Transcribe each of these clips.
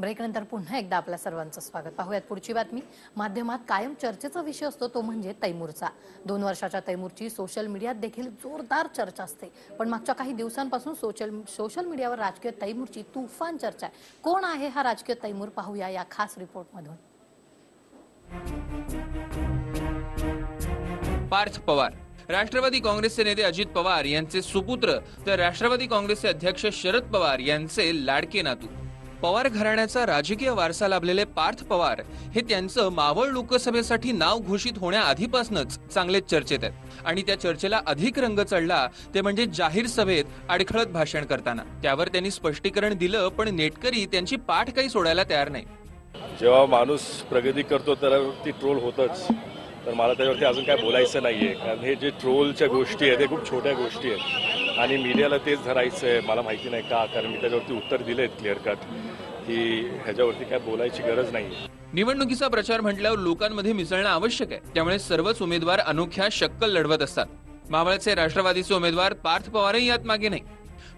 ब्रेकनंतर पुन्हा एकदा आपल्या सर्वांचं स्वागत. पाहूयात पुढची बातमी. माध्यमात कायम चर्चेचा विषय असतो तो म्हणजे तैमूरचा. दोन वर्षाच्या तैमूरची सोशल मीडियात देखील जोरदार चर्चा असते. पण मागच्या काही दिवसांपासून सोशल सोशल मीडियावर राजकीय तैमूरची तुफान चर्चा आहे. कोण आहे हा राजकीय तैमूर? पाहूया या खास रिपोर्टमधून. पार्थ पवार. राष्ट्रवादी काँग्रेसचे नेते अजित पवार यांचे सुपुत्र. तर राष्ट्रवादी काँग्रेसचे अध्यक्ष शरद पवार यांचे लाडके नातू. पवार घराण्याचा राजकीय वारसा लाभलेले पार्थ पवार हे त्यांचं मावळ लोकसभेसाठी नाव घोषित होण्याआधीपासूनच चांगलेच चर्चेत आहेत. आणि त्या चर्चेला अधिक रंग चढला ते म्हणजे जाहीर सभेत अडखळत भाषण करताना. त्यावर त्यांनी स्पष्टीकरण दिलं पण नेटकरी त्यांची पाठ काही सोडायला तयार नाही. जेव्हा माणूस प्रगती करतो त्यावरती ट्रोल होतच. तर मला त्याच्यावरती अजून काय बोलायचं नाहीये. कारण हे जे ट्रोलच्या गोष्टी आहेत ते खूप छोट्या गोष्टी आहेत. आणि मीडियाला तेच धरायचं आहे मला माहिती नाही का कारण मी त्याच्यावरती उत्तर दिले आहेत क्लिअर कट की ह्याच्यावरती काय बोलायची गरज नाही. निवडणुकीचा प्रचार म्हटल्यावर लोकांमध्ये मिसळणं आवश्यक आहे. त्यामुळे सर्वच उमेदवार अनोख्या शक्कल लढवत असतात. मावळचे राष्ट्रवादीचे उमेदवार पार्थ पवारही यात मागे नाही.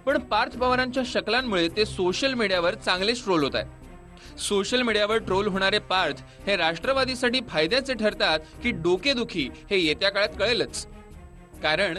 पण पार्थ पवारांच्या शकलांमुळे ते सोशल मीडियावर चांगलेच ट्रोल होत आहेत. सोशल मीडियावर ट्रोल होणारे पार्थ हे राष्ट्रवादीसाठी फायद्याचे ठरतात की डोकेदुखी हे येत्या काळात कळेलच. कारण